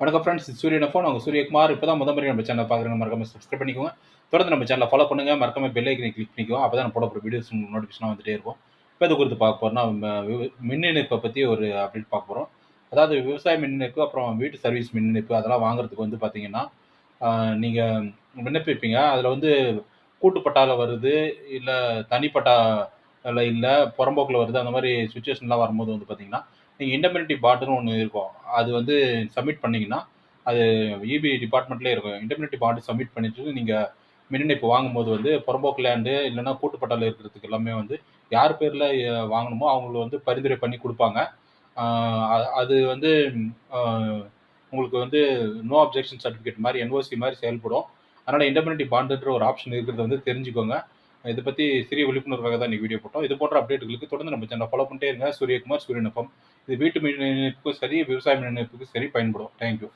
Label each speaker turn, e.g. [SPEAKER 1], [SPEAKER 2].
[SPEAKER 1] வணக்கம் ஃப்ரெண்ட்ஸ் சூரியன் ஃபோன் அவங்க சூரியகுமார். இப்போ தான் முதல் முறை நம்ம சேனல் பார்க்குறவங்க மறக்காம சப்ஸ்கிரைப் பண்ணிக்கோங்க. தொடர்ந்து நம்ம சேனலை ஃபாலோ பண்ணுங்கள் மறக்காம பெல் ஐக்கனை கிளிக் பண்ணிக்கோங்க. அப்போ தான் போட போகிற வீடியோஸ் நோட்டிஃபிகேஷன் வந்துட்டே இருக்கும். இப்போ இது குறித்து பார்க்க போகிறோம்னா மின் இணைப்பை பற்றி ஒரு அப்டேட் பார்க்க போகிறோம் அதாவது விவசாய மின் இணைப்பு அப்புறம் வீட்டு சர்வீஸ் மின் இணைப்பு அதெல்லாம் வாங்குறதுக்கு வந்து பார்த்தீங்கன்னா நீங்கள் விண்ணப்பிப்பீங்க. அதில் வந்து கூட்டுப்பட்டாவில் வருது இல்லை தனிப்பட்டா இல்லை புறம்போக்கில் வருது. அந்த மாதிரி சுச்சுவேஷன்லாம் வரும்போது வந்து பார்த்தீங்கன்னா நீங்கள் இண்டமெனிட்டி பாண்டுன்னு ஒன்று இருக்கும். அது வந்து சப்மிட் பண்ணீங்கன்னா அது இபி டிபார்ட்மெண்ட்லேயே இருக்கும். இண்டமெனிட்டி பாட்டு சப்மிட் பண்ணிட்டு நீங்கள் மின் இணைப்பு வாங்கும்போது வந்து புறம்போக்கு லேண்டு இல்லைன்னா கூட்டுப்பட்டாவில் இருக்கிறதுக்கு எல்லாமே வந்து யார் பேரில் வாங்கணுமோ அவங்களுக்கு வந்து பரிந்துரை பண்ணி கொடுப்பாங்க. அது வந்து உங்களுக்கு வந்து நோ அப்ஜெக்ஷன் சர்டிஃபிகேட் மாதிரி என்ஓசி மாதிரி செயல்படும். அதனால் இண்டமெனிட்டி பாண்டுன்ற ஒரு ஆப்ஷன் இருக்கிறத வந்து தெரிஞ்சுக்கோங்க. இதை பற்றி சிறிய விழிப்புணர்வாக தான் இன்னைக்கு வீடியோ போட்டோம். இது போன்ற அப்டேட்டுகளுக்கு தொடர்ந்து நம்ம சேனல் ஃபாலோ பண்ணிட்டே இருங்க. சூரியகுமார் சூரியனப்பம். இது வீட்டு மின் இணைப்புக்கும் சரி விவசாய மின் இணைப்புக்கும் சரி பயன்படும். தேங்க்யூ